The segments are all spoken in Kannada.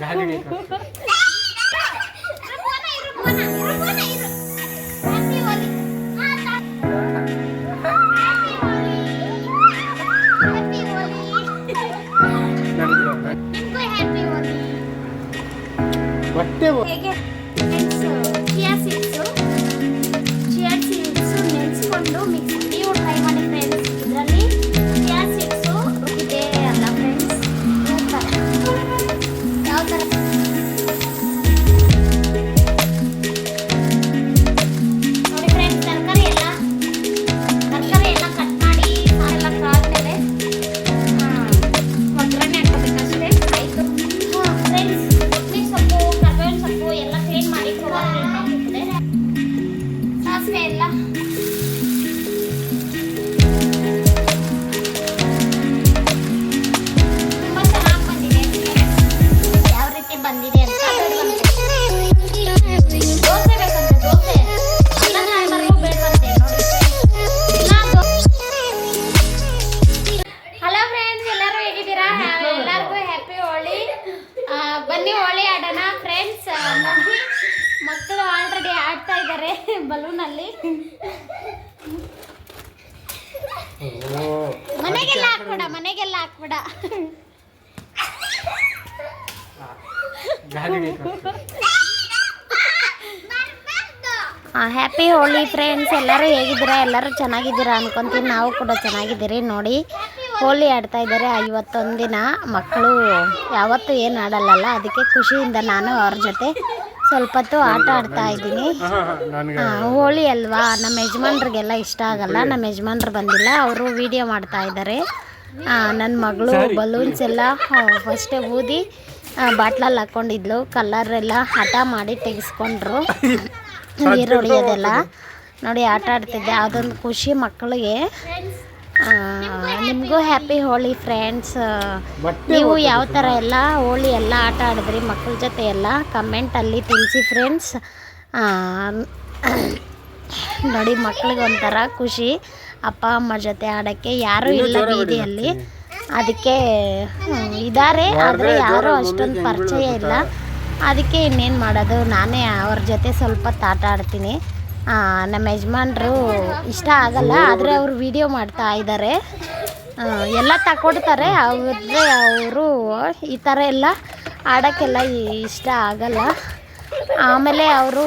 घाली ಇದ್ದಾರೆ ಬಲೂನ್ ಅಲ್ಲಿ ಮನೆಗೆಲ್ಲ ಹಾಕ್ಬೇಡ ಮನೆಗೆಲ್ಲ ಹಾಕ್ಬೇಡ. ಹ್ಯಾಪಿ ಹೋಳಿ ಫ್ರೆಂಡ್ಸ್ ಎಲ್ಲರೂ ಹೇಗಿದ್ದೀರಾ? ಎಲ್ಲರೂ ಚೆನ್ನಾಗಿದ್ದೀರಾ ಅನ್ಕೊಂತೀನಿ ನಾವು ಕೂಡ ಚೆನ್ನಾಗಿದ್ದೀರಿ. ನೋಡಿ, ಹೋಳಿ ಆಡ್ತಾ ಇದ್ದಾರೆ. ಐವತ್ತೊಂದು ದಿನ ಮಕ್ಕಳು ಯಾವತ್ತೂ ಏನು ಆಡಲ್ಲಲ್ಲ, ಅದಕ್ಕೆ ಖುಷಿಯಿಂದ ನಾನು ಅವ್ರ ಜೊತೆ ಸ್ವಲ್ಪ ಹೊತ್ತು ಆಟ ಆಡ್ತಾ ಇದ್ದೀನಿ. ಹೋಳಿ ಅಲ್ವಾ? ನಮ್ಮ ಯಜಮಾನ್ರಿಗೆಲ್ಲ ಇಷ್ಟ ಆಗಲ್ಲ ನಮ್ಮ ಯಜಮಾನ್ರು ಬಂದಿಲ್ಲ ಅವರು ವಿಡಿಯೋ ಮಾಡ್ತಾ ಇದ್ದಾರೆ ನನ್ನ ಮಗಳು ಬಲೂನ್ಸ್ ಎಲ್ಲ ಫಸ್ಟೇ ಊದಿ ಬಾಟ್ಲಲ್ಲಿ ಹಾಕ್ಕೊಂಡಿದ್ಲು ಕಲರ್ ಎಲ್ಲ ಹಠ ಮಾಡಿ ತೆಗೆಸ್ಕೊಂಡ್ರು. ನೀರು ಹೊಡಿಯೋದೆಲ್ಲ. ನೋಡಿ ಆಟ ಆಡ್ತಿದ್ದೆ. ಅದೊಂದು ಖುಷಿ ಮಕ್ಕಳಿಗೆ. ನಿಮಗೂ ಹ್ಯಾಪಿ ಹೋಳಿ ಫ್ರೆಂಡ್ಸ್ ನೀವು ಯಾವ ಥರ ಎಲ್ಲ ಹೋಳಿ ಎಲ್ಲ ಆಟ ಆಡಿದ್ರಿ ಮಕ್ಕಳ ಜೊತೆ ಎಲ್ಲ ಕಮೆಂಟಲ್ಲಿ ತಿಳಿಸಿ ಫ್ರೆಂಡ್ಸ್ ನೋಡಿ ಮಕ್ಳಿಗೆ ಒಂಥರ ಖುಷಿ. ಅಪ್ಪ ಅಮ್ಮ ಜೊತೆ ಆಡೋಕ್ಕೆ ಯಾರೂ ಇಲ್ಲ ಬೀದಿಯಲ್ಲಿ. ಅದಕ್ಕೆ ಇದ್ದಾರೆ ಆದರೆ ಯಾರೂ ಅಷ್ಟೊಂದು ಪರಿಚಯ ಇಲ್ಲ. ಅದಕ್ಕೆ ಇನ್ನೇನು ಮಾಡೋದು? ನಾನೇ ಅವ್ರ ಜೊತೆ ಸ್ವಲ್ಪ ಹೊತ್ತು ಆಟ ಆಡ್ತೀನಿ. ನಮ್ಮ ಯಜಮಾನ್ರು ಇಷ್ಟ ಆಗಲ್ಲ ಆದರೆ ಅವರು ವಿಡಿಯೋ ಮಾಡ್ತಾ ಇದ್ದಾರೆ ಎಲ್ಲ ತಗೊಡ್ತಾರೆ ಆದರೆ ಅವರು ಈ ಥರ ಎಲ್ಲ ಆಡೋಕ್ಕೆಲ್ಲ ಇಷ್ಟ ಆಗಲ್ಲ. ಆಮೇಲೆ ಅವರು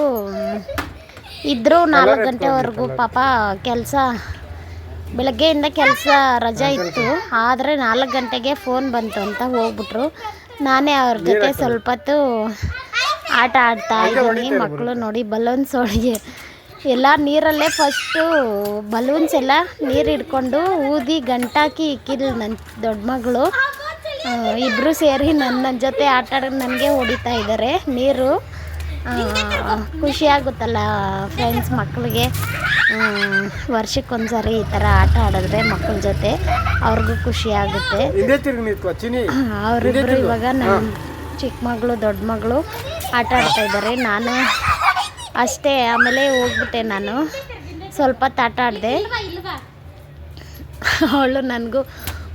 ಇದ್ದರು ನಾಲ್ಕು ಗಂಟೆವರೆಗೂ ಪಾಪ ಕೆಲಸ ಬೆಳಗ್ಗೆಯಿಂದ ಕೆಲಸ ರಜೆ ಇತ್ತು ಆದರೆ ನಾಲ್ಕು ಗಂಟೆಗೆ ಫೋನ್ ಬಂತು ಅಂತ ಹೋಗ್ಬಿಟ್ರು. ನಾನೇ ಅವ್ರ ಜೊತೆ ಸ್ವಲ್ಪ ಹೊತ್ತು ಆಟ ಆಡ್ತಾ ಇದ್ದೀನಿ ಮಕ್ಕಳು ನೋಡಿ ಬಲೂನ್ಸ್ ಹೊಡಿ ಎಲ್ಲ ನೀರಲ್ಲೇ ಫಸ್ಟು ಬಲೂನ್ಸ್ ಎಲ್ಲ ನೀರು ಹಿಡ್ಕೊಂಡು ಊದಿ ಗಂಟಾಕಿ ಇಕ್ಕಿದ್ಲು ನನ್ನ ದೊಡ್ಡ ಮಗಳು. ಇಬ್ಬರು ಸೇರಿ ನನ್ನ ನನ್ನ ಜೊತೆ ಆಟ ನನಗೆ ಹೊಡಿತಾ ಇದ್ದಾರೆ ನೀರು. ಖುಷಿಯಾಗುತ್ತಲ್ಲ ಖುಷಿ ಆಗುತ್ತಲ್ಲ ಫ್ರೆಂಡ್ಸ್ ಮಕ್ಕಳಿಗೆ ವರ್ಷಕ್ಕೊಂದ್ಸರಿ ಈ ಥರ ಆಟ ಆಡಿದ್ರೆ ಮಕ್ಕಳ ಜೊತೆ ಅವ್ರಿಗೂ ಖುಷಿ ಆಗುತ್ತೆ. ಅವರಿಬ್ಬರು ಇವಾಗ ನಮ್ಮ ಚಿಕ್ಕ ಮಗಳು ದೊಡ್ಡ ಮಗಳು ಆಟ ಆಡ್ತಾ ಇದ್ದಾರೆ ನಾನು ಅಷ್ಟೇ ಆಮೇಲೆ ಹೋಗ್ಬಿಟ್ಟೆ ನಾನು. ಸ್ವಲ್ಪ ಆಡಿದೆ ಅವಳು ನನಗೂ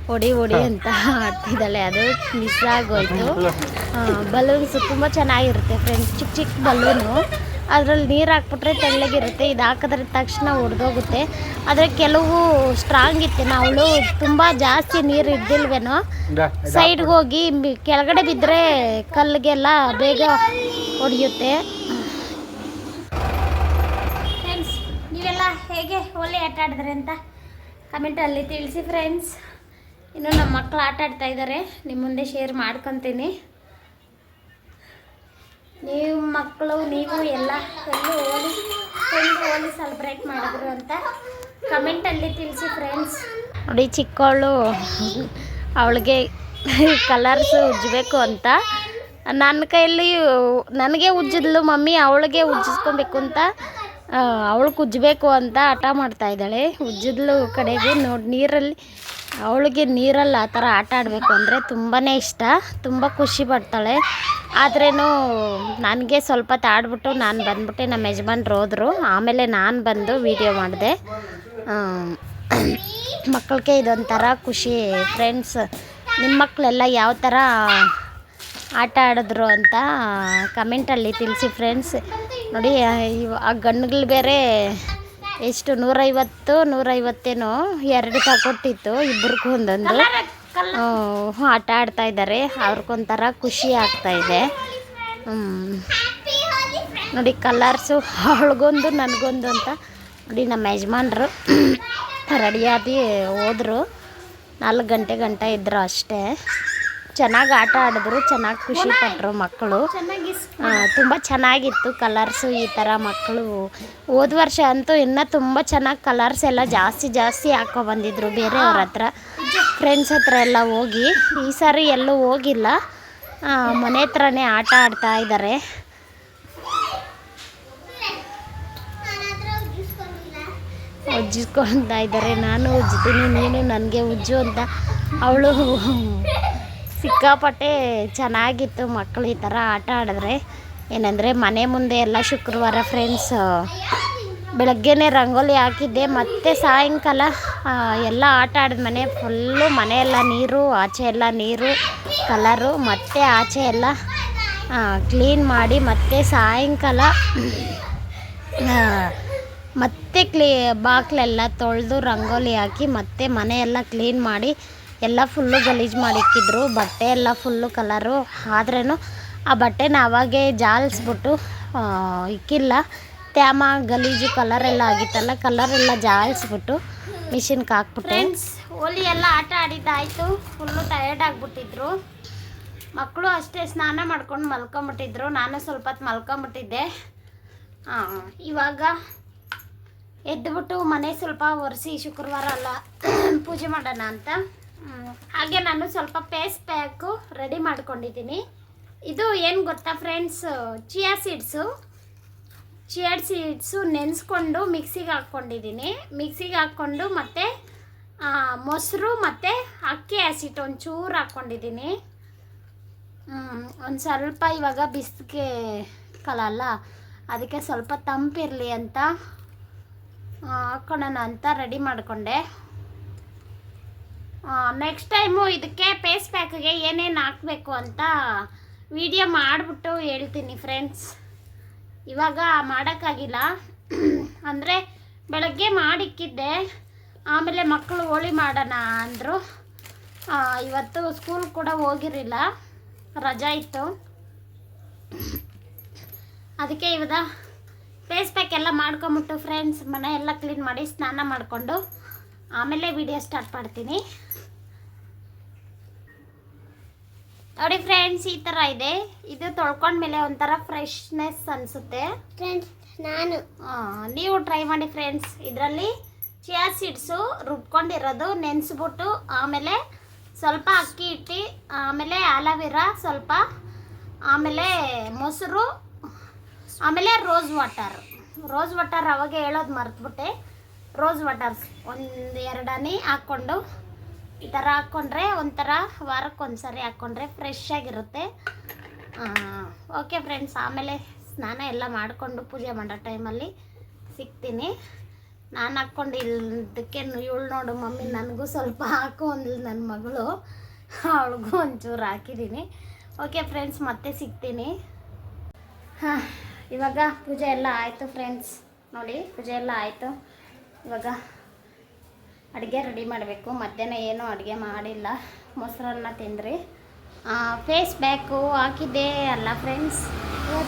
ಹೊಡಿ ಹೊಡಿ ಅಂತ ಆಡ್ತಿದ್ದಾಳೆ ಅದು ಮಿಸ್ ಆಗೋಯ್ತು. ಬಲೂನ್ಸ್ ತುಂಬ ಚೆನ್ನಾಗಿರುತ್ತೆ ಫ್ರೆಂಡ್ಸ್ ಚಿಕ್ಕ ಚಿಕ್ಕ ಬಲೂನು ಅದರಲ್ಲಿ ನೀರು ಹಾಕ್ಬಿಟ್ರೆ ತೆಳ್ಳಗಿರುತ್ತೆ. ಇದು ಹಾಕಿದ್ರೆ ತಕ್ಷಣ ಒಡೆದೋಗುತ್ತೆ ಆದರೆ ಕೆಲವು ಸ್ಟ್ರಾಂಗ್ ಇತ್ತು. ಅವಳು ತುಂಬ ಜಾಸ್ತಿ ನೀರು ಇದ್ದಿಲ್ವೇನೋ ಸೈಡ್ಗೆ ಹೋಗಿ ಕೆಳಗಡೆ ಬಿದ್ದರೆ ಕಲ್ಲಿಗೆಲ್ಲ ಬೇಗ ಹೊಡೆಯುತ್ತೆ ಫ್ರೆಂಡ್ಸ್ ನೀವೆಲ್ಲ ಹೇಗೆ ಹೋಲಿ ಆಟ ಆಡಿದ್ರೆ ಅಂತ ಕಮೆಂಟಲ್ಲಿ ತಿಳಿಸಿ ಫ್ರೆಂಡ್ಸ್ ಇನ್ನು ನಮ್ಮ ಮಕ್ಕಳು ಆಟ ಆಡ್ತಾ ಇದ್ದಾರೆ. ನಿಮ್ಮ ಮುಂದೆ ಶೇರ್ ಮಾಡ್ಕೊತೀನಿ. ನೀವು ಮಕ್ಕಳು ನೀವು ಎಲ್ಲ ಎಲ್ಲೂ ಹೋಲಿ ಹೆಂಗೆ ಹೋಲಿ ಸೆಲೆಬ್ರೇಟ್ ಮಾಡಿದ್ರು ಅಂತ ಕಮೆಂಟಲ್ಲಿ ತಿಳಿಸಿ ಫ್ರೆಂಡ್ಸ್ ನೋಡಿ ಚಿಕ್ಕವಳು ಅವಳಿಗೆ ಕಲರ್ಸ್ ಉಜ್ಜಬೇಕು ಅಂತ. ನನ್ನ ಕೈಯಲ್ಲಿ ನನಗೆ ಉಜ್ಜಿದ್ಲು ಮಮ್ಮಿ, ಅವಳಿಗೆ ಉಜ್ಜಿಸ್ಕೊಬೇಕು ಅಂತ. ಅವಳಿಗೆ ಉಜ್ಜಬೇಕು ಅಂತ ಹಠ ಮಾಡ್ತಾ ಇದ್ದಾಳೆ. ಉಜ್ಜಿದ್ಲು ಕಡೆಗೆ ನೋಡಿ, ನೀರಲ್ಲಿ, ಅವಳಿಗೆ ನೀರಲ್ಲಿ ಆ ಥರ ಆಟ ಆಡಬೇಕು ಅಂದರೆ ತುಂಬಾ ಇಷ್ಟ. ತುಂಬ ಖುಷಿ ಪಡ್ತಾಳೆ. ಆದ್ರೇನು ನನಗೆ ಸ್ವಲ್ಪ ತಾಡ್ಬಿಟ್ಟು ನಾನು ಬಂದ್ಬಿಟ್ಟೆ, ನಮ್ಮ ಯಜಮಾನ್ರು ಹೋದರು. ಆಮೇಲೆ ನಾನು ಬಂದು ವೀಡಿಯೋ ಮಾಡಿದೆ. ಮಕ್ಕಳಿಗೆ ಇದೊಂಥರ ಖುಷಿ ಫ್ರೆಂಡ್ಸ್ ನಿಮ್ಮ ಮಕ್ಕಳೆಲ್ಲ ಯಾವ ಥರ ಆಟ ಆಡಿದ್ರು ಅಂತ ಕಮೆಂಟಲ್ಲಿ ತಿಳಿಸಿ ಫ್ರೆಂಡ್ಸ್ ನೋಡಿ ಆ, ಗಣ್ಣುಗಳು ಬೇರೆ ಎಷ್ಟು ನೂರೈವತ್ತು ನೂರೈವತ್ತೇನೋ ಎರಡು ತಗೊಟ್ಟಿತ್ತು ಇಬ್ಬರಿಗೂ ಒಂದೊಂದು. ಆಟ ಆಡ್ತಾ ಇದ್ದಾರೆ ಅವ್ರಿಗೊಂಥರ ಖುಷಿ ಆಗ್ತಾ ಹ್ಮ್. ನೋಡಿ ಕಲರ್ಸು ಅವಳಿಗೊಂದು ನನಗೊಂದು ಅಂತ. ನೋಡಿ ನಮ್ಮ ಯಜಮಾನ್ರು ರೆಡಿಯಾಗಿ ಹೋದರು. ನಾಲ್ಕು ಗಂಟೆ ಗಂಟೆ ಇದ್ದರು ಅಷ್ಟೇ. ಚೆನ್ನಾಗಿ ಆಟ ಆಡಿದ್ರು ಚೆನ್ನಾಗಿ ಖುಷಿ ಪಟ್ಟರು ಮಕ್ಕಳು. ತುಂಬ ಚೆನ್ನಾಗಿತ್ತು ಕಲರ್ಸು ಈ ಥರ ಮಕ್ಕಳು. ಹೋದ ವರ್ಷ ಅಂತೂ ಇನ್ನೂ ತುಂಬ ಚೆನ್ನಾಗಿ ಕಲರ್ಸ್ ಎಲ್ಲ ಜಾಸ್ತಿ ಜಾಸ್ತಿ ಹಾಕೊ ಬಂದಿದ್ರು ಬೇರೆಯವ್ರ ಹತ್ರ. ಫ್ರೆಂಡ್ಸ್ ಹತ್ರ ಎಲ್ಲ ಹೋಗಿ. ಈ ಸಾರಿ ಎಲ್ಲೂ ಹೋಗಿಲ್ಲ. ಮನೆ ಹತ್ರನೇ ಆಟ ಆಡ್ತಾ ಇದ್ದಾರೆ ಉಜ್ಜಿಸ್ಕೊಳ್ತಾ ಇದ್ದಾರೆ ನಾನು ಉಜ್ಜುತ್ತೀನಿ ನೀನು ನನಗೆ ಉಜ್ಜು ಅಂತ ಅವಳು ಸಿಕ್ಕಾಪಟ್ಟೆ ಚೆನ್ನಾಗಿತ್ತು ಮಕ್ಕಳು ಈ ಥರ ಆಟ ಆಡಿದ್ರೆ. ಏನಂದರೆ ಮನೆ ಮುಂದೆ ಎಲ್ಲ ಶುಕ್ರವಾರ ಫ್ರೆಂಡ್ಸ್ ಬೆಳಗ್ಗೆನೇ ರಂಗೋಲಿ ಹಾಕಿದ್ದೆ. ಮತ್ತೆ ಸಾಯಂಕಾಲ ಎಲ್ಲ ಆಟ ಆಡಿದ ಮನೆ ಫುಲ್ಲು ಮನೆಯೆಲ್ಲ ನೀರು, ಆಚೆ ಎಲ್ಲ ನೀರು ಕಲರು ಮತ್ತೆ ಆಚೆ ಎಲ್ಲ ಕ್ಲೀನ್ ಮಾಡಿ ಮತ್ತೆ ಸಾಯಂಕಾಲ ಮತ್ತೆ ಕ್ಲೀ, ಬಾಕ್ಲೆಲ್ಲ ತೊಳೆದು ರಂಗೋಲಿ ಹಾಕಿ ಮತ್ತೆ ಮನೆಯೆಲ್ಲ ಕ್ಲೀನ್ ಮಾಡಿ ಎಲ್ಲ ಫುಲ್ಲು ಗಲೀಜು ಮಾಡಿಕ್ಕಿದ್ರು ಬಟ್ಟೆ ಎಲ್ಲ ಫುಲ್ಲು ಕಲರು ಆದ್ರೂ ಆ ಬಟ್ಟೆನ ನಾವಾಗೆ ಜಾಲಿಸ್ಬಿಟ್ಟು ಇಕ್ಕಿಲ್ಲ. ತ್ಯಾಮ ಗಲೀಜು ಕಲರ್ ಎಲ್ಲ ಆಗಿತ್ತಲ್ಲ ಕಲರ್ ಎಲ್ಲ ಜಾಲಿಸ್ಬಿಟ್ಟು ಮಿಷಿನ್ಗೆ ಹಾಕ್ಬಿಟ್ಟೆ. ಹೋಲಿ ಎಲ್ಲ ಆಟ ಆಡಿದ್ದಾಯಿತು. Full tired ಆಗಿಬಿಟ್ಟಿದ್ರು. ಮಕ್ಕಳು ಅಷ್ಟೇ ಸ್ನಾನ ಮಾಡ್ಕೊಂಡು ಮಲ್ಕೊಂಬಿಟ್ಟಿದ್ರು. ನಾನು ಸ್ವಲ್ಪ ಹೊತ್ತು ಮಲ್ಕೊಂಬಿಟ್ಟಿದ್ದೆ. ಇವಾಗ ಎದ್ದುಬಿಟ್ಟು ಮನೆ ಸ್ವಲ್ಪ ಒರೆಸಿ ಶುಕ್ರವಾರ ಅಲ್ಲ, ಪೂಜೆ ಮಾಡೋಣ ಅಂತ. ಹಾಗೆ ನಾನು ಸ್ವಲ್ಪ ಪೇಸ್ಟ್ ಪ್ಯಾಕು ರೆಡಿ ಮಾಡ್ಕೊಂಡಿದ್ದೀನಿ. ಇದು ಏನು ಗೊತ್ತಾ friends chia seeds chia seeds ನೆನೆಸ್ಕೊಂಡು ಮಿಕ್ಸಿಗೆ ಹಾಕ್ಕೊಂಡಿದ್ದೀನಿ. ಮಿಕ್ಸಿಗೆ ಹಾಕ್ಕೊಂಡು ಮತ್ತು ಮೊಸರು ಮತ್ತು ಅಕ್ಕಿ ಹಸಿಟ್ಟು ಒಂಚೂರು ಹಾಕ್ಕೊಂಡಿದ್ದೀನಿ. ಒಂದು ಸ್ವಲ್ಪ ಇವಾಗ ಬಿಸಿಗೆ ಕಲಲ್ಲ. ಅದಕ್ಕೆ ಸ್ವಲ್ಪ ತಂಪಿರಲಿ ಅಂತ ಹಾಕ್ಕೊಳ್ಳೋಣ ಅಂತ ರೆಡಿ ಮಾಡಿಕೊಂಡೆ. ನೆಕ್ಸ್ಟ್ ಟೈಮು ಇದಕ್ಕೆ ಪೇಸ್ ಪ್ಯಾಕ್ಗೆ ಏನೇನು ಹಾಕಬೇಕು ಅಂತ ವಿಡಿಯೋ ಮಾಡಿಬಿಟ್ಟು ಹೇಳ್ತೀನಿ ಫ್ರೆಂಡ್ಸ್ ಇವಾಗ ಮಾಡೋಕ್ಕಾಗಿಲ್ಲ. ಅಂದರೆ ಬೆಳಗ್ಗೆ ಮಾಡಿಕ್ಕಿದ್ದೆ. ಆಮೇಲೆ ಮಕ್ಕಳು ಹೋಳಿ ಮಾಡೋಣ ಅಂದರು. ಇವತ್ತು ಸ್ಕೂಲ್ ಕೂಡ ಹೋಗಿರಲಿಲ್ಲ. ರಜಾ ಇತ್ತು. ಅದಕ್ಕೆ ಇವಾಗ ಫೇಸ್ ಪ್ಯಾಕ್ ಎಲ್ಲ ಮಾಡ್ಕೊಂಬಿಟ್ಟು ಫ್ರೆಂಡ್ಸ್ ಮನೆ ಎಲ್ಲ ಕ್ಲೀನ್ ಮಾಡಿ ಸ್ನಾನ ಮಾಡಿಕೊಂಡು ಆಮೇಲೆ ವಿಡಿಯೋ ಸ್ಟಾರ್ಟ್ ಮಾಡ್ತೀನಿ. ನೋಡಿ ಫ್ರೆಂಡ್ಸ್ ಈ ಥರ ಇದೆ. ಇದು ತೊಳ್ಕೊಂಡ್ಮೇಲೆ ಒಂಥರ ಫ್ರೆಶ್ನೆಸ್ ಅನಿಸುತ್ತೆ. ಫ್ರೆಂಡ್ಸ್ ನಾನು. ನೀವು ಟ್ರೈ ಮಾಡಿ ಫ್ರೆಂಡ್ಸ್ ಇದರಲ್ಲಿ ಚಿಯಾ ಸೀಡ್ಸು ರುಬ್ಕೊಂಡಿರೋದು ನೆನೆಸ್ಬಿಟ್ಟು ಆಮೇಲೆ ಸ್ವಲ್ಪ ಅಕ್ಕಿ ಇಟ್ಟು ಆಮೇಲೆ ಆಲೋವೆರಾ ಸ್ವಲ್ಪ ಆಮೇಲೆ ಮೊಸರು ಆಮೇಲೆ ರೋಸ್ ವಾಟರ್ ರೋಸ್ ವಾಟರ್ ಅವಾಗ ಹೇಳೋದು ಮರೆತ್ಬಿಟ್ಟೆ. ರೋಸ್ ವಾಟರ್ ಒಂದು ಎರಡನೇ ಹಾಕ್ಕೊಂಡು ಈ ಥರ ಹಾಕ್ಕೊಂಡ್ರೆ ಒಂಥರ ವಾರಕ್ಕೆ ಒಂದು ಸರಿ ಹಾಕ್ಕೊಂಡ್ರೆ ಫ್ರೆಶ್ ಆಗಿರುತ್ತೆ ಓಕೆ ಫ್ರೆಂಡ್ಸ್ ಆಮೇಲೆ ಸ್ನಾನ ಎಲ್ಲ ಮಾಡಿಕೊಂಡು ಪೂಜೆ ಮಾಡೋ ಟೈಮಲ್ಲಿ ಸಿಗ್ತೀನಿ. ನಾನು ಹಾಕ್ಕೊಂಡು ಇಲ್ಲದಕ್ಕೆ ಇವಳು ನೋಡು ಮಮ್ಮಿ ನನಗೂ ಸ್ವಲ್ಪ ಹಾಕು ಅಂದ್ಲು ನನ್ನ ಮಗಳು. ಅವಳಿಗೂ ಒಂಚೂರು ಹಾಕಿದ್ದೀನಿ ಓಕೆ ಫ್ರೆಂಡ್ಸ್ ಮತ್ತೆ ಸಿಗ್ತೀನಿ. ಹಾಂ, ಇವಾಗ ಪೂಜೆ ಎಲ್ಲ ಆಯಿತು ಫ್ರೆಂಡ್ಸ್ ನೋಡಿ, ಪೂಜೆ ಎಲ್ಲ ಆಯಿತು. ಇವಾಗ ಅಡುಗೆ ರೆಡಿ ಮಾಡಬೇಕು. ಮಧ್ಯಾಹ್ನ ಏನೂ ಅಡುಗೆ ಮಾಡಿಲ್ಲ. ಮೊಸರನ್ನ ತಿಂದ್ರಿ. ಫೇಸ್ ಬ್ಯಾಕು ಹಾಕಿದ್ದೆ ಅಲ್ಲ ಫ್ರೆಂಡ್ಸ್ ಯಾವ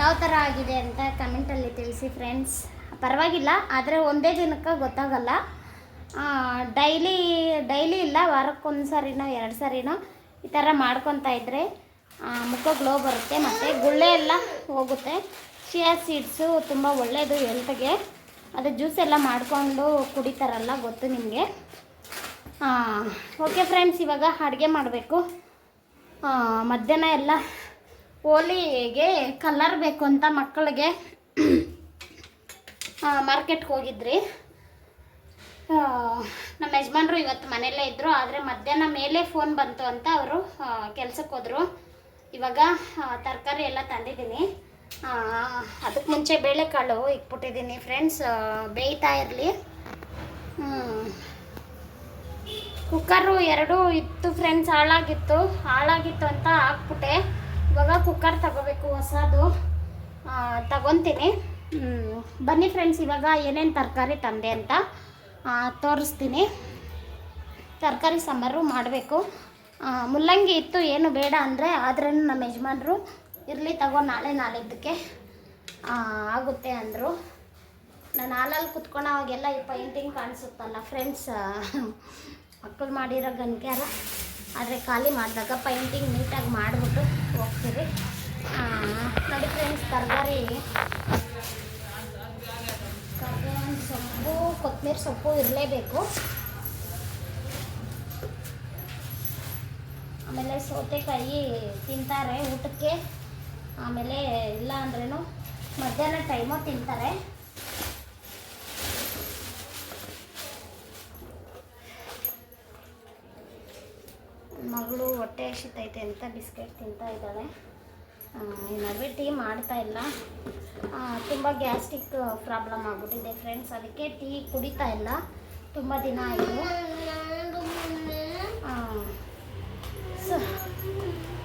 ಯಾವ ಥರ ಆಗಿದೆ ಅಂತ ಕಮೆಂಟಲ್ಲಿ ತಿಳಿಸಿ ಫ್ರೆಂಡ್ಸ್ ಪರವಾಗಿಲ್ಲ, ಆದರೆ ಒಂದೇ ದಿನಕ್ಕೆ ಗೊತ್ತಾಗಲ್ಲ. ಡೈಲಿ ಡೈಲಿ ಇಲ್ಲ ವಾರಕ್ಕೊಂದು ಸಾರಿನೋ ಎರಡು ಸಾರಿನೋ ಈ ಥರ ಮಾಡ್ಕೊತಾ ಇದ್ದರೆ ಮುಖ ಗ್ಲೋ ಬರುತ್ತೆ. ಮತ್ತು ಗುಳ್ಳೆ ಎಲ್ಲ ಹೋಗುತ್ತೆ. ಶಿಯಾ ಸೀಡ್ಸು ತುಂಬ ಒಳ್ಳೆಯದು ಹೆಲ್ತ್ಗೆ ಅದು ಜ್ಯೂಸ್ ಎಲ್ಲ ಮಾಡಿಕೊಂಡು ಕುಡಿತಾರಲ್ಲ ಗೊತ್ತು ನಿಮಗೆ? ಓಕೆ ಫ್ರೆಂಡ್ಸ್ ಇವಾಗ ಅಡುಗೆ ಮಾಡಬೇಕು. ಮಧ್ಯಾಹ್ನ ಎಲ್ಲ ಹೋಲಿಗೆ ಕಲರ್ ಬೇಕು ಅಂತ ಮಕ್ಕಳಿಗೆ. ಮಾರ್ಕೆಟ್ಗೆ ಹೋಗಿದ್ರಿ. ನಮ್ಮ ಯಜಮಾನ್ರು ಇವತ್ತು ಮನೆಯಲ್ಲೇ ಇದ್ದರು ಆದರೆ ಮಧ್ಯಾಹ್ನ ಮೇಲೆ ಫೋನ್ ಬಂತು ಅಂತ ಅವರು ಕೆಲಸಕ್ಕೆ ಹೋದರು. ಇವಾಗ ತರಕಾರಿ ಎಲ್ಲ ತಂದಿದ್ದೀನಿ. ಅದಕ್ಕೆ ಮುಂಚೆ ಬೇಳೆಕಾಳು ಇಕ್ಬಿಟ್ಟಿದ್ದೀನಿ ಫ್ರೆಂಡ್ಸ್ ಬೇಯ್ತಾ ಇರಲಿ. ಕುಕ್ಕರು ಎರಡೂ ಇತ್ತು ಫ್ರೆಂಡ್ಸ್ ಹಾಳಾಗಿತ್ತು. ಹಾಳಾಗಿತ್ತು ಅಂತ ಹಾಕ್ಬಿಟ್ಟೆ. ಇವಾಗ ಕುಕ್ಕರ್ ತಗೋಬೇಕು, ಹೊಸದು. ತಗೊತೀನಿ. ಬನ್ನಿ ಫ್ರೆಂಡ್ಸ್ ಇವಾಗ ಏನೇನು ತರಕಾರಿ ತಂದೆ ಅಂತ ತೋರಿಸ್ತೀನಿ. ತರಕಾರಿ ಸಾಂಬಾರು ಮಾಡಬೇಕು. ಮುಲ್ಲಂಗಿ ಇತ್ತು, ಏನು ಬೇಡ ಅಂದರೆ ಆದ್ರೂ ನಮ್ಮ ಯಜಮಾನ್ರು ಇರಲಿ ತಗೋ, ನಾಳೆ ನಾಳಿದ್ದಕ್ಕೆ. ಆಗುತ್ತೆ ಅಂದರು. ನಾನು ಹಾಲಲ್ಲಿ ಕುತ್ಕೊಂಡು ಅವಾಗೆಲ್ಲ ಈ ಪೈಂಟಿಂಗ್ ಕಾಣಿಸುತ್ತಲ್ಲ ಫ್ರೆಂಡ್ಸ್ ಮಕ್ಕಳು ಮಾಡಿರೋ ಗನ್ಕ್ಯಾರ ಆದರೆ ಖಾಲಿ ಮಾಡಿದಾಗ ಪೈಂಟಿಂಗ್ ನೀಟಾಗಿ ಮಾಡಿಬಿಟ್ಟು ಹೋಗ್ತೀವಿ ನೋಡಿ ಫ್ರೆಂಡ್ಸ್ ತರಕಾರಿ ಸೊಪ್ಪು, ಕೊತ್ತಂಬರಿ ಸೊಪ್ಪು ಇರಲೇಬೇಕು. ಆಮೇಲೆ ಸೌತೆಕಾಯಿ ತಿಂತಾರೆ ಊಟಕ್ಕೆ. ಆಮೇಲೆ ಇಲ್ಲ ಅಂದ್ರೂ ಮಧ್ಯಾಹ್ನ ಟೈಮು ತಿಂತಾರೆ. ಮಗಳು ಹೊಟ್ಟೆ ಹಸಿತೈತೆ ಅಂತ ಬಿಸ್ಕೆಟ್ ತಿಂತಾ ಈ ನಡುವೆ ಟೀ ಮಾಡ್ತಾ ಇಲ್ಲ. ತುಂಬ ಗ್ಯಾಸ್ಟ್ರಿಕ್ ಪ್ರಾಬ್ಲಮ್ ಆಗ್ಬಿಟ್ಟಿದೆ ಫ್ರೆಂಡ್ಸ್. ಅದಕ್ಕೆ ಟೀ ಕುಡಿತಾ ಇಲ್ಲ. ತುಂಬ ದಿನ ಆಯಿತು ಸೊ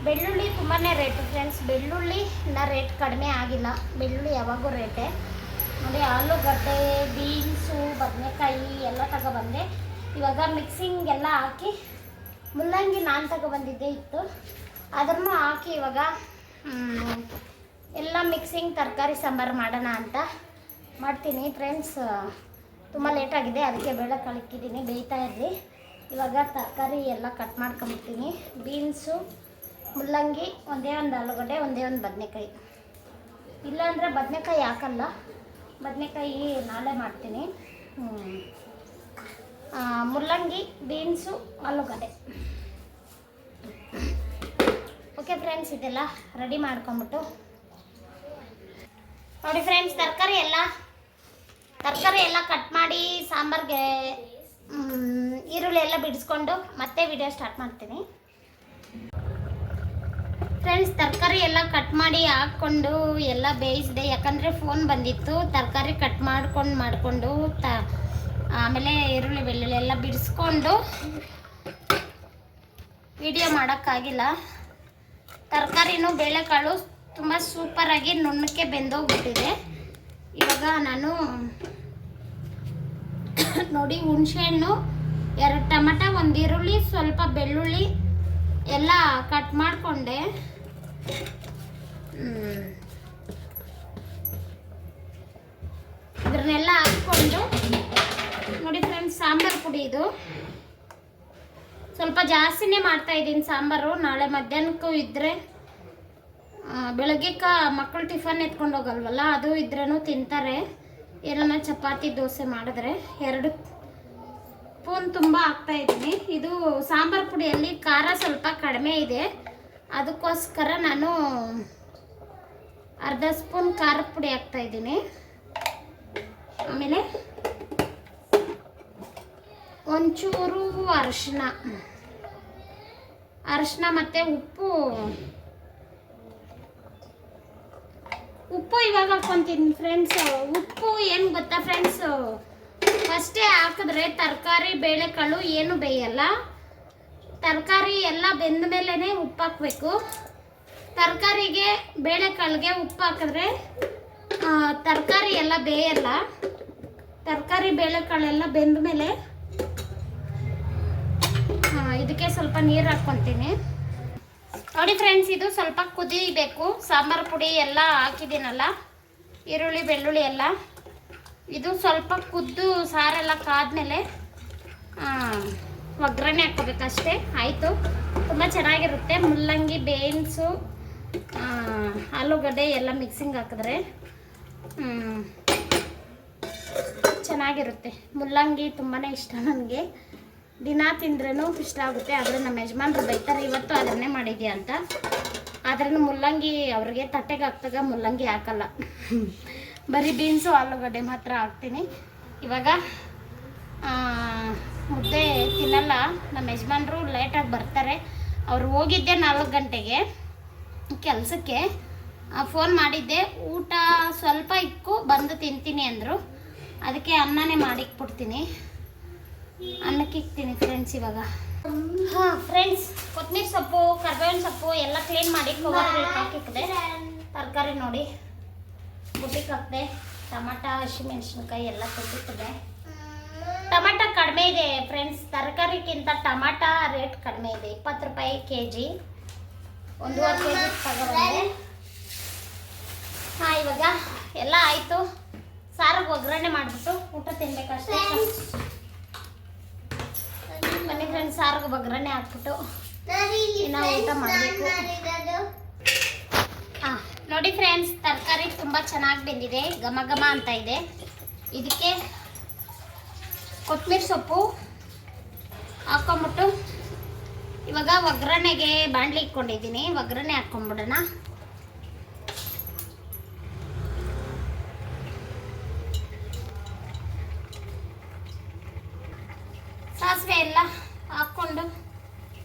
ಬೆಳ್ಳುಳ್ಳಿ ತುಂಬಾ ರೇಟು ಫ್ರೆಂಡ್ಸ್. ಬೆಳ್ಳುಳ್ಳಿ ಇನ್ನ ರೇಟ್ ಕಡಿಮೆ ಆಗಿಲ್ಲ. ಬೆಳ್ಳುಳ್ಳಿ ಯಾವಾಗೂ ರೇಟೇ ನೋಡಿ, ಆಲೂಗಡ್ಡೆ, ಬೀನ್ಸು, ಬದನೆಕಾಯಿ ಎಲ್ಲ ತಗೊಬಂದೆ. ಇವಾಗ ಮಿಕ್ಸಿಂಗ್ ಎಲ್ಲ ಹಾಕಿ ಮುಲ್ಲಂಗಿ ನಾನು ತಗೊಬಂದಿದ್ದೆ ಇತ್ತು. ಅದನ್ನು ಹಾಕಿ ಇವಾಗ ಎಲ್ಲ ಮಿಕ್ಸಿಂಗ್ ತರಕಾರಿ, ಸಾಂಬಾರು ಮಾಡೋಣ ಅಂತ ಮಾಡ್ತೀನಿ ಫ್ರೆಂಡ್ಸ್. ತುಂಬ ಲೇಟಾಗಿದೆ ಅದಕ್ಕೆ ಬೇಳೆ ಕಳಕಿದ್ದೀನಿ ಬೇಯ್ತಾ ಇರಲಿ ಇವಾಗ ತರಕಾರಿ ಎಲ್ಲ ಕಟ್ ಮಾಡ್ಕೊಂಬಿಡ್ತೀನಿ. ಬೀನ್ಸು ಮುಲ್ಲಂಗಿ, ಒಂದೇ ಒಂದು ಆಲೂಗಡ್ಡೆ, ಒಂದೇ ಒಂದು ಬದನೆಕಾಯಿ. ಇಲ್ಲಾಂದರೆ ಬದನೆಕಾಯಿ ಹಾಕಲ್ಲ. ಬದನೆಕಾಯಿ ನಾಳೆ ಮಾಡ್ತೀನಿ. ಮುಲ್ಲಂಗಿ, ಬೀನ್ಸು, ಆಲೂಗಡ್ಡೆ. ಓಕೆ ಫ್ರೆಂಡ್ಸ್ ಇದೆಲ್ಲ ರೆಡಿ ಮಾಡ್ಕೊಂಬಿಟ್ಟು ನೋಡಿ ಫ್ರೆಂಡ್ಸ್ ತರಕಾರಿ ಎಲ್ಲ ತರಕಾರಿ ಎಲ್ಲ ಕಟ್ ಮಾಡಿ ಸಾಂಬಾರ್ಗೆ ಈರುಳ್ಳಿ ಎಲ್ಲ ಬಿಡಿಸ್ಕೊಂಡು ಮತ್ತೆ ವಿಡಿಯೋ ಸ್ಟಾರ್ಟ್ ಮಾಡ್ತೀನಿ. ಫ್ರೆಂಡ್ಸ್ ತರಕಾರಿ ಎಲ್ಲ ಕಟ್ ಮಾಡಿ ಹಾಕ್ಕೊಂಡು ಎಲ್ಲ ಬೇಯಿಸಿದೆ. ಯಾಕಂದರೆ ಫೋನ್ ಬಂದಿತ್ತು, ತರಕಾರಿ ಕಟ್ ಮಾಡ್ಕೊಂಡು ಮಾಡಿಕೊಂಡು ತ, ಆಮೇಲೆ ಈರುಳ್ಳಿ ಬೆಳ್ಳುಳ್ಳಿ ಎಲ್ಲ ಬಿಡಿಸ್ಕೊಂಡು ವಿಡಿಯೋ ಮಾಡೋಕ್ಕಾಗಿಲ್ಲ. ತರಕಾರಿನೂ ಬೇಳೆಕಾಳು ತುಂಬ ಸೂಪರಾಗಿ ನುಣ್ಣಕ್ಕೆ ಬೆಂದೋಗ್ಬಿಟ್ಟಿದೆ. ಇವಾಗ ನಾನು ನೋಡಿ ಹುಣಸೆಹಣ್ಣು ಎರಡು ಟಮಟ, ಒಂದು ಈರುಳ್ಳಿ, ಸ್ವಲ್ಪ ಬೆಳ್ಳುಳ್ಳಿ ಎಲ್ಲ ಕಟ್ ಮಾಡಿಕೊಂಡೆ. ಇದ್ರನ್ನೆಲ್ಲ ಹಾಕ್ಕೊಂಡು ನೋಡಿ ಫ್ರೆಂಡ್ಸ್, ಸಾಂಬಾರು ಪುಡಿ ಇದು. ಸ್ವಲ್ಪ ಜಾಸ್ತಿನೇ ಮಾಡ್ತಾ ಇದ್ದೀನಿ ಸಾಂಬಾರು. ನಾಳೆ ಮಧ್ಯಾಹ್ನಕ್ಕೂ ಇದ್ದರೆ ಬೆಳಗ್ಗೆ ಕ ಮಕ್ಕಳು ಟಿಫನ್ ಎತ್ಕೊಂಡು ಹೋಗಲ್ವಲ್ಲ, ಅದು ಇದ್ರೂ ತಿಂತಾರೆ. ಏನನ್ನ ಚಪಾತಿ, ದೋಸೆ ಮಾಡಿದ್ರೆ ಎರಡು. ಸ್ಪೂನ್ ತುಂಬ ಹಾಕ್ತಾ ಇದ್ದೀನಿ. ಇದು ಸಾಂಬಾರು ಪುಡಿಯಲ್ಲಿ ಖಾರ ಸ್ವಲ್ಪ ಕಡಿಮೆ ಇದೆ. ಅದಕ್ಕೋಸ್ಕರ ನಾನು ಅರ್ಧ ಸ್ಪೂನ್ ಖಾರ ಪುಡಿ ಹಾಕ್ತಾ ಇದ್ದೀನಿ. ಆಮೇಲೆ ಒಂಚೂರು ಅರಿಶಿನ. ಅರಿಶಿನ ಮತ್ತು ಉಪ್ಪು. ಉಪ್ಪು ಇವಾಗ ಹಾಕ್ಕೊಂತೀನಿ ಫ್ರೆಂಡ್ಸ್ ಉಪ್ಪು ಏನು ಗೊತ್ತಾ ಫ್ರೆಂಡ್ಸು ಫಸ್ಟೇ ಹಾಕಿದ್ರೆ ತರಕಾರಿ, ಬೇಳೆಕಾಳು ಏನು ಬೇಯಲ್ಲ. ತರಕಾರಿ ಎಲ್ಲ ಬೆಂದ ಮೇಲೇ ಉಪ್ಪು ಹಾಕಬೇಕು. ತರಕಾರಿಗೆ ಬೇಳೆಕಾಳಿಗೆ ಉಪ್ಪು ಹಾಕಿದ್ರೆ ತರಕಾರಿ ಎಲ್ಲ ಬೇಯಲ್ಲ. ತರಕಾರಿ ಬೇಳೆಕಾಳೆಲ್ಲ ಬೆಂದ ಮೇಲೆ ಇದಕ್ಕೆ ಸ್ವಲ್ಪ ನೀರು ಹಾಕ್ಕೊತೀನಿ. ನೋಡಿ ಫ್ರೆಂಡ್ಸ್ ಇದು ಸ್ವಲ್ಪ ಕುದಿಬೇಕು. ಸಾಂಬಾರು ಪುಡಿ ಎಲ್ಲ ಹಾಕಿದ್ದೀನಲ್ಲ, ಈರುಳ್ಳಿ, ಬೆಳ್ಳುಳ್ಳಿ ಎಲ್ಲ. ಇದು ಸ್ವಲ್ಪ ಕುದ್ದು ಸಾರೆಲ್ಲ ಕಾದ್ಮೇಲೆ ಒಗ್ಗರಣೆ ಹಾಕ್ಕೋಬೇಕಷ್ಟೇ. ಆಯಿತು. ತುಂಬ ಚೆನ್ನಾಗಿರುತ್ತೆ. ಮುಲ್ಲಂಗಿ, ಬೇನ್ಸು ಆಲೂಗಡ್ಡೆ ಎಲ್ಲ ಮಿಕ್ಸಿಂಗ್ ಹಾಕಿದ್ರೆ ಚೆನ್ನಾಗಿರುತ್ತೆ. ಮುಲ್ಲಂಗಿ ತುಂಬಾ ಇಷ್ಟ ನನಗೆ. ದಿನ ತಿಂದ್ರೂ ಇಷ್ಟ ಆಗುತ್ತೆ. ಆದರೆ ನಮ್ಮ ಯಜಮಾನ್ರು ಬೈತಾರೆ, ಇವತ್ತು ಅದನ್ನೇ ಮಾಡಿದ್ಯಾ ಅಂತ. ಆದ್ರೂ ಮುಲ್ಲಂಗಿ ಅವ್ರಿಗೆ ತಟ್ಟೆಗೆ ಹಾಕ್ದಾಗ ಮುಲ್ಲಂಗಿ ಹಾಕಲ್ಲ. ಬರೀ ಬೀನ್ಸು, ಆಲೂಗಡ್ಡೆ ಮಾತ್ರ ಹಾಕ್ತೀನಿ. ಇವಾಗ ಮುದ್ದೆ ತಿನ್ನಲ್ಲ. ನಮ್ಮ ಯಜಮಾನ್ರು ಲೇಟಾಗಿ ಬರ್ತಾರೆ. ಅವ್ರು ಹೋಗಿದ್ದೆ ನಾಲ್ಕು ಗಂಟೆಗೆ ಕೆಲಸಕ್ಕೆ. ಫೋನ್ ಮಾಡಿದ್ದೆ. ಊಟ ಸ್ವಲ್ಪ ಇಕ್ಕು, ಬಂದು ತಿಂತೀನಿ ಅಂದರು. ಅದಕ್ಕೆ ಅನ್ನನೇ ಮಾಡಿಕ್ಬಿಡ್ತೀನಿ ಅನ್ನಕ್ಕೆ ಇಕ್ತೀನಿ ಫ್ರೆಂಡ್ಸ್ ಇವಾಗ. ಹಾಂ ಫ್ರೆಂಡ್ಸ್ ಕೊತ್ತಂಬರಿ ಸೊಪ್ಪು, ಕರ್ಬೇವಿನ ಸೊಪ್ಪು ಎಲ್ಲ ಕ್ಲೀನ್ ಮಾಡಿ ಹಾಕಿಕ್ಕಿದೆ ತರಕಾರಿ ನೋಡಿ. ಬುಟ್ಟಿಗೆ ಹಾಕಿದೆ. ಟಮಾಟ, ಹಸಿಮೆಣ್ಸಿನ್ಕಾಯಿ ಎಲ್ಲ ತಂದಿಟ್ಟಿದೆ ಟಮಾಟ ಕಡಿಮೆ ಇದೆ ಫ್ರೆಂಡ್ಸ್ ತರಕಾರಿಗಿಂತ ಟಮಾಟ ರೇಟ್ ಕಡಿಮೆ ಇದೆ. ಇಪ್ಪತ್ತು ರೂಪಾಯಿ ಕೆ ಜಿ ಒಂದೂವರೆ ಕೆ ಜಿ ಹಾಂ, ಇವಾಗ ಎಲ್ಲ ಆಯಿತು. ಸಾರಿಗೆ ಒಗ್ಗರಣೆ ಮಾಡಿಬಿಟ್ಟು ಊಟ ತಿನ್ಬೇಕಷ್ಟೇ ಮನೆ ಫ್ರೆಂಡ್ಸ್ ಸಾರಿಗೆ ಒಗ್ಗರಣೆ ಹಾಕ್ಬಿಟ್ಟು ಇನ್ನು ಊಟ ಮಾಡಬೇಕು. ಹಾಂ, ನೋಡಿ ಫ್ರೆಂಡ್ಸ್ ತರಕಾರಿ ತುಂಬ ಚೆನ್ನಾಗಿ ಬೆಂದಿದೆ. ಘಮ ಘಮ ಅಂತ ಇದೆ. ಇದಕ್ಕೆ ಕೊತ್ತಂಬರಿ ಸೊಪ್ಪು ಹಾಕೊಂಬಿಟ್ಟು ಇವಾಗ ಒಗ್ಗರಣೆಗೆ ಬಾಣಲಿ ಇಟ್ಕೊಂಡಿದ್ದೀನಿ. ಒಗ್ಗರಣೆ ಹಾಕ್ಕೊಂಬಿಡೋಣ ಸಾಸಿವೆ ಎಲ್ಲ ಹಾಕ್ಕೊಂಡು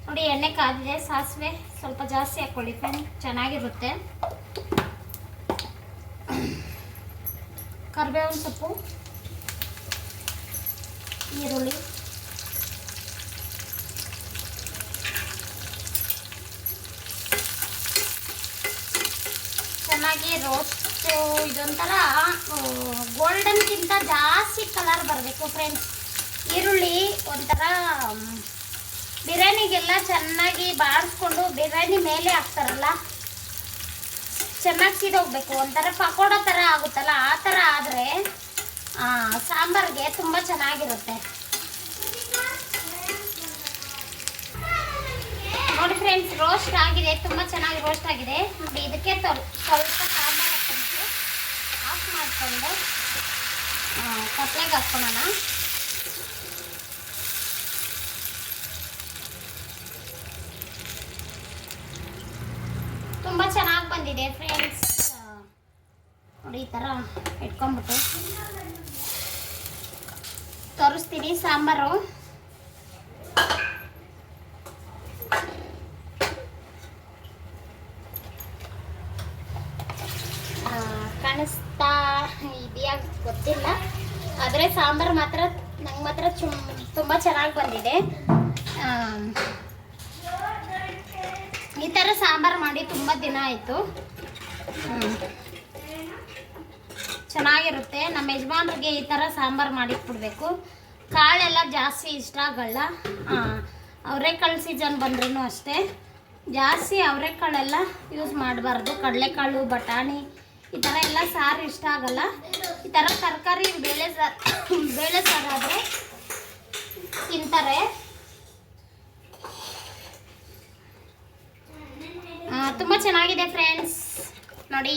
ನೋಡಿ, ಎಣ್ಣೆ ಕಾದಿದೆ. ಸಾಸಿವೆ ಸ್ವಲ್ಪ ಜಾಸ್ತಿ ಹಾಕ್ಕೊಳ್ಳಿ ಫ್ರೆಂಡ್ ಚೆನ್ನಾಗಿರುತ್ತೆ. ಕರಿಬೇವಿನ ಸೊಪ್ಪು ಈರುಳ್ಳಿ ಚೆನ್ನಾಗಿ ರೋಸ್ಟ್ ಇದೊಂಥರ ಗೋಲ್ಡನ್ಗಿಂತ ಜಾಸ್ತಿ ಕಲರ್ ಬರಬೇಕು ಫ್ರೆಂಡ್ಸ್ ಈರುಳ್ಳಿ ಒಂಥರ ಬಿರ್ಯಾನಿಗೆಲ್ಲ ಚೆನ್ನಾಗಿ ಬಾರಿಸ್ಕೊಂಡು ಬಿರಿಯಾನಿ ಮೇಲೆ ಹಾಕ್ತಾರಲ್ಲ, ಚೆನ್ನಾಗಿ ಸೀದೋಗ್ಬೇಕು. ಒಂಥರ ಪಕೋಡ ಥರ ಆಗುತ್ತಲ್ಲ, ಆ ಥರ ಆದರೆ ಸಾಂಬಾರಿಗೆ ತುಂಬ ಚೆನ್ನಾಗಿರುತ್ತೆ. ನೋಡಿ ಫ್ರೆಂಡ್ಸ್ ರೋಸ್ಟ್ ಆಗಿದೆ, ತುಂಬ ಚೆನ್ನಾಗಿ ರೋಸ್ಟ್ ಆಗಿದೆ. ನೋಡಿ, ಇದಕ್ಕೆ ಸ್ವಲ್ಪ ಆಫ್ ಮಾಡಿಕೊಂಡು ಕತ್ಲೆಗೆ ಹಾಕ್ಕೊಳ್ಳೋಣ ತುಂಬ ಚೆನ್ನಾಗಿ ಬಂದಿದೆ ಫ್ರೆಂಡ್ಸ್ ನೋಡಿ ಈ ಥರ ಇಟ್ಕೊಂಡ್ಬಿಟ್ಟು ತೋರಿಸ್ತೀನಿ ಸಾಂಬಾರು ಆ, ಕಾಣಿಸ್ತಾ ಇದೆಯಾ ಗೊತ್ತಿಲ್ಲ ಆದರೆ ಸಾಂಬಾರು ಮಾತ್ರ, ನಂಗೆ ಮಾತ್ರ ಚುಮ್, ತುಂಬ ಚೆನ್ನಾಗಿ ಬಂದಿದೆ. ಈ ಥರ ಸಾಂಬಾರು ಮಾಡಿ ತುಂಬ ದಿನ ಆಯಿತು. ಚೆನ್ನಾಗಿರುತ್ತೆ. ನಮ್ಮ ಯಜಮಾನ್ರಿಗೆ ಈ ಥರ ಸಾಂಬಾರು ಮಾಡಿಟ್ಬಿಡ್ಬೇಕು. ಕಾಳೆಲ್ಲ ಜಾಸ್ತಿ ಇಷ್ಟ ಆಗಲ್ಲ. ಅವರೆಕಾಳು ಸೀಸನ್ ಬಂದ್ರೂ ಅಷ್ಟೇ. ಜಾಸ್ತಿ ಅವರೆಕಾಳೆಲ್ಲ ಯೂಸ್ ಮಾಡಬಾರ್ದು. ಕಡಲೆಕಾಳು, ಬಟಾಣಿ ಈ ಥರ ಎಲ್ಲ ಸಾರು ಇಷ್ಟ ಆಗಲ್ಲ. ಈ ಥರ ತರಕಾರಿ ಬೇಳೆ ಸಾರು ಬೇಳೆ ಸಾರಾದರೆ ತಿಂತಾರೆ. ತುಂಬ ಚೆನ್ನಾಗಿದೆ ಫ್ರೆಂಡ್ಸ್. ನೋಡಿ.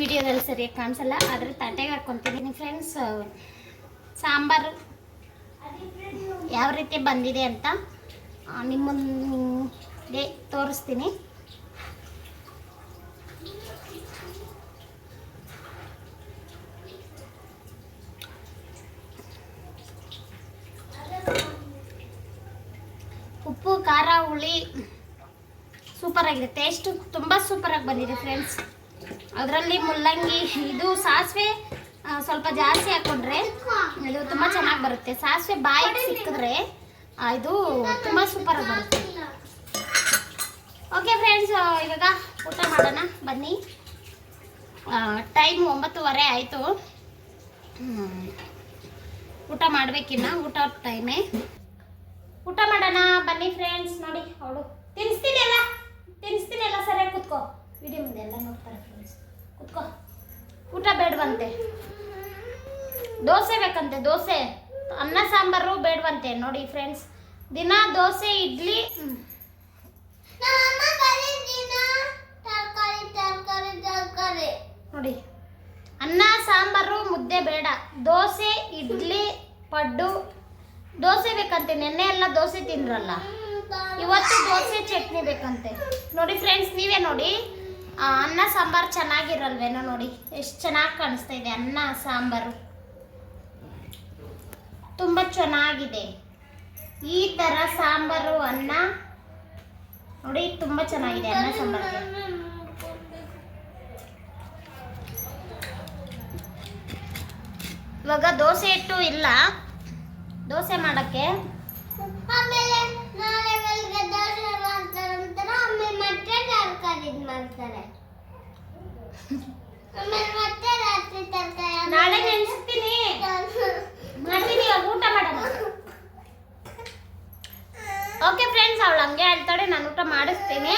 ವಿಡಿಯೋದಲ್ಲಿ ಸರಿಯಾಗಿ ಕಾಣಿಸಲ್ಲ, ಆದರೆ ತಟ್ಟೆಗೆ ಹಾಕ್ಕೊತಿದ್ದೀನಿ ಫ್ರೆಂಡ್ಸ್. ಸಾಂಬಾರು ಯಾವ ರೀತಿ ಬಂದಿದೆ ಅಂತ ನಿಮ್ಮ ಮುಂದೆ ತೋರಿಸ್ತೀನಿ. ಉಪ್ಪು, ಖಾರ, ಹುಳಿ ಸೂಪರ್ ಆಗಿದೆ. ಟೇಸ್ಟ್ ತುಂಬ ಆಗಿ ಬಂದಿದೆ ಫ್ರೆಂಡ್ಸ್ ಅದರಲ್ಲಿ ಮುಲ್ಲಂಗಿ, ಇದು ಸಾಸಿವೆ ಸ್ವಲ್ಪ ಜಾಸ್ತಿ ಹಾಕೊಂಡ್ರೆ ಇದು ತುಂಬ ಚೆನ್ನಾಗಿ ಬರುತ್ತೆ. ಸಾಸಿವೆ ಬಾಯಿ ಸಿಕ್ಕಿದ್ರೆ ಇದು ತುಂಬ ಸೂಪರಾಗಿ ಬರುತ್ತೆ. ಓಕೆ ಫ್ರೆಂಡ್ಸ್ ಇವಾಗ ಊಟ ಮಾಡೋಣ. ಬನ್ನಿ. ಟೈಮ್ ಒಂಬತ್ತುವರೆ ಆಯಿತು. ಊಟ ಮಾಡಬೇಕಿನ್ನ? ಊಟ ಟೈಮೇ ಊಟ ಮಾಡೋಣ. ಬನ್ನಿ ಫ್ರೆಂಡ್ಸ್ ನೋಡಿ ಅವಳು. ತಿನ್ನಿಸ್ತೀನಿ ಅಲ್ಲ? ತಿನ್ನಿಸ್ತೀನಿ ಅಲ್ಲ? ಸರಿಯಾಗಿ ಕುತ್ಕೋ. ವಿಡಿಯೋ ಮುಂದೆ ಎಲ್ಲ ನೋಡ್ತಾರೆ ಫ್ರೆಂಡ್ಸ್ ಕುತ್ಕೋ. ಊಟ ಬೇಡವಂತೆ. ದೋಸೆ ಬೇಕಂತೆ, ದೋಸೆ. ಅನ್ನ, ಸಾಂಬಾರು ಬೇಡವಂತೆ. ನೋಡಿ ಫ್ರೆಂಡ್ಸ್ ದಿನ ದೋಸೆ, ಇಡ್ಲಿ. ನೋಡಿ. ಅನ್ನ, ಸಾಂಬಾರು, ಮುದ್ದೆ ಬೇಡ. ದೋಸೆ, ಇಡ್ಲಿ, ಪಡ್ಡು. ದೋಸೆ ಬೇಕಂತೆ. ನೆನ್ನೆ ಎಲ್ಲ ದೋಸೆ ತಿಂದ್ರಲ್ಲ. ಇವತ್ತು ದೋಸೆ, ಚಟ್ನಿ ಬೇಕಂತೆ. ನೋಡಿ ಫ್ರೆಂಡ್ಸ್ ನೀವೇ ನೋಡಿ. ಅನ್ನ, ಸಾಂಬಾರು ಚೆನ್ನಾಗಿರಲ್ವೇನೋ ನೋಡಿ. ಎಷ್ಟು ಚೆನ್ನಾಗಿ ಕಾಣಿಸ್ತಾ ಇದೆ ಅನ್ನ, ಸಾಂಬಾರು. ತುಂಬ ಚೆನ್ನಾಗಿದೆ. ಈ ಥರ ಸಾಂಬಾರು, ಅನ್ನ ನೋಡಿ ತುಂಬ ಚೆನ್ನಾಗಿದೆ ಅನ್ನ, ಸಾಂಬಾರಿಗೆ. ಇವಾಗ ದೋಸೆ ಇಟ್ಟು ಇಲ್ಲ. ದೋಸೆ ಮಾಡಕ್ಕೆ. ಆಮೇಲೆ ನಾಳೆ ಬೆಳಗ್ಗೆ ದೋಸೆ ಮಾಡ್ತಾರೆ ಅಂತಾರೆ ಆಮೇಲೆ ಮತ್ತೆ ತರಕಾರಿ ಮಾಡ್ತಾರೆ. ಆಮೇಲೆ ಮತ್ತೆ ರಾತ್ರಿ ತರಕಾರಿ ನಾಳೆ ನೆನ್ಸ್ತೀನಿ. ಮಾಡ್ತೀನಿ ಇವಾಗ ಊಟ ಮಾಡೋಣ. ಓಕೆ ಫ್ರೆಂಡ್ಸ್ ಅವಳು ಹಂಗೆ ಹೇಳ್ತಾಳೆ ನಾನು ಊಟ ಮಾಡಿಸ್ತೀನಿ.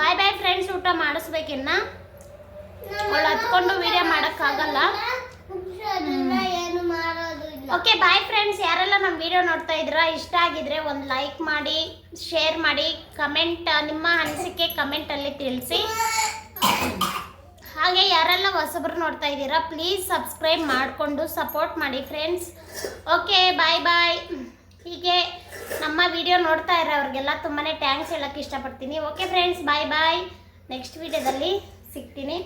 ಬಾಯ್ ಬಾಯ್ ಫ್ರೆಂಡ್ಸ್ ಊಟ ಮಾಡಿಸ್ಬೇಕಿನ್ನ. ಅವಳು ಹತ್ಕೊಂಡು ವೀಡಿಯೋ ಮಾಡೋಕ್ಕಾಗಲ್ಲ ಉಪ್ಸೋದಿಲ್ಲ ಏನು ಮಾಡೋದು ಇಲ್ಲ ಓಕೆ ಬಾಯ್ ಫ್ರೆಂಡ್ಸ್ ಯಾರೆಲ್ಲ ನಮ್ಮ ವಿಡಿಯೋ ನೋಡ್ತಾ ಇದ್ರ ಇಷ್ಟ ಆಗಿದ್ರೆ ಒಂದು ಲೈಕ್ ಮಾಡಿ ಶೇರ್ ಮಾಡಿ ಕಮೆಂಟ್ ನಿಮ್ಮ ಅನಿಸಿಕೆ ಕಮೆಂಟಲ್ಲಿ ತಿಳಿಸಿ. ಹಾಗೆ ಯಾರೆಲ್ಲ ಹೊಸಬ್ರು ನೋಡ್ತಾ ಇದ್ದೀರಾ ಪ್ಲೀಸ್ ಸಬ್ಸ್ಕ್ರೈಬ್ ಮಾಡಿಕೊಂಡು ಸಪೋರ್ಟ್ ಮಾಡಿ ಫ್ರೆಂಡ್ಸ್ ಓಕೆ ಬಾಯ್ ಬಾಯ್ ಹೀಗೆ ನಮ್ಮ ವಿಡಿಯೋ ನೋಡ್ತಾ ಇರೋರಿಗೆಲ್ಲ ತುಂಬಾ ಥ್ಯಾಂಕ್ಸ್ ಹೇಳೋಕ್ಕೆ ಇಷ್ಟಪಡ್ತೀನಿ. Okay friends bye bye next ವಿಡಿಯೋದಲ್ಲಿ ಸಿಗ್ತೀನಿ.